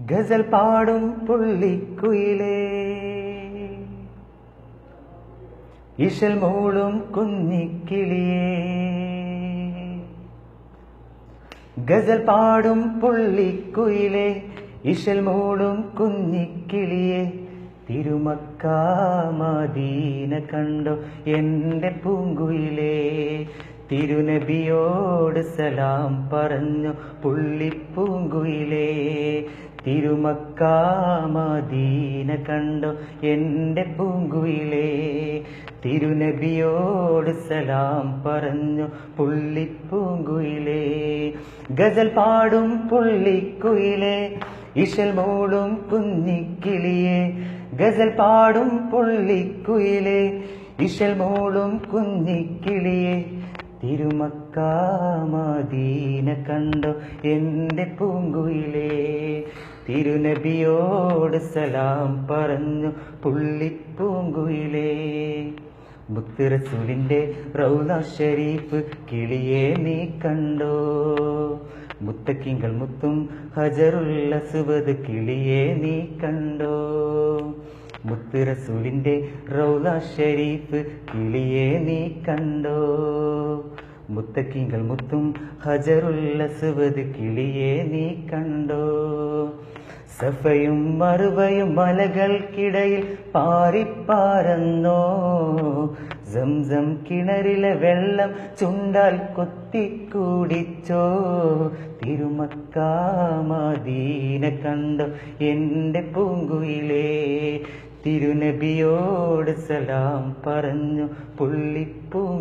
ഗസൽ പാടും പുള്ളിക്കുയിലേ. ഇശൽ മൂളും കുഞ്ഞിക്കിളിയേ. ഗസൽ പാടും പുള്ളിക്കുയിലേ ഇശൽ മൂളും കുഞ്ഞിക്കിളിയെ. തിരുമക്കാമദീന കണ്ടോ എന്റെ പൂങ്കുയിലേ. തിരുനബിയോട് സലാം പറഞ്ഞു പുള്ളിപ്പൂങ്കുയിലേ തിരുമക്കാമദീന കണ്ടോ എന്റെ പൂങ്കുയിലേ. തിരുനബിയോട് സലാം പറഞ്ഞു പുള്ളിപ്പൂങ്കുയിലേ ഗസൽ പാടും പുള്ളിക്കുയിലേ ഇശൽ മൂളും കുഞ്ഞിക്കിളിയെ. ഗസൽ പാടും പുള്ളിക്കുയിലേ ഇശൽ മൂളും കുഞ്ഞിക്കിളിയെ. തിരുമക്കാമദീന കണ്ടോ എന്റെ പൂങ്കുയിലേ. തിരുനബിയോട് സലാം പറഞ്ഞു പുള്ളിപ്പൂങ്കുയിലേ മുത്തുറസൂലിന്റെ റൗദ ഷരീഫ് കിളിയെ നീ കണ്ടോ. മുത്തക്കിങ്കൾ മുത്തും ഹജറുള്ള സുവത് കിളിയെ നീ കണ്ടോ. മുത്തുറസൂലിന്റെ റൗല ഷരീഫ്. കിളിയെ നീ കണ്ടോ? മുത്തക്കിങ്കൾ മുത്തും ഹജറുള്ള സുവത് കിളിയെ നീ കണ്ടോ? സഫയും മറുവയും മലകൾക്കിടയിൽ പാറിപ്പാറന്നോ സംസം കിണറിലെ വെള്ളം ചുണ്ടാൽ കൊത്തിക്കൂടിച്ചോ? തിരുമക്കാമദീന കണ്ടോ? എന്റെ പൂങ്കുയിലേ തിരുനബിയോട് സലാം പറഞ്ഞു പുള്ളിപ്പൂ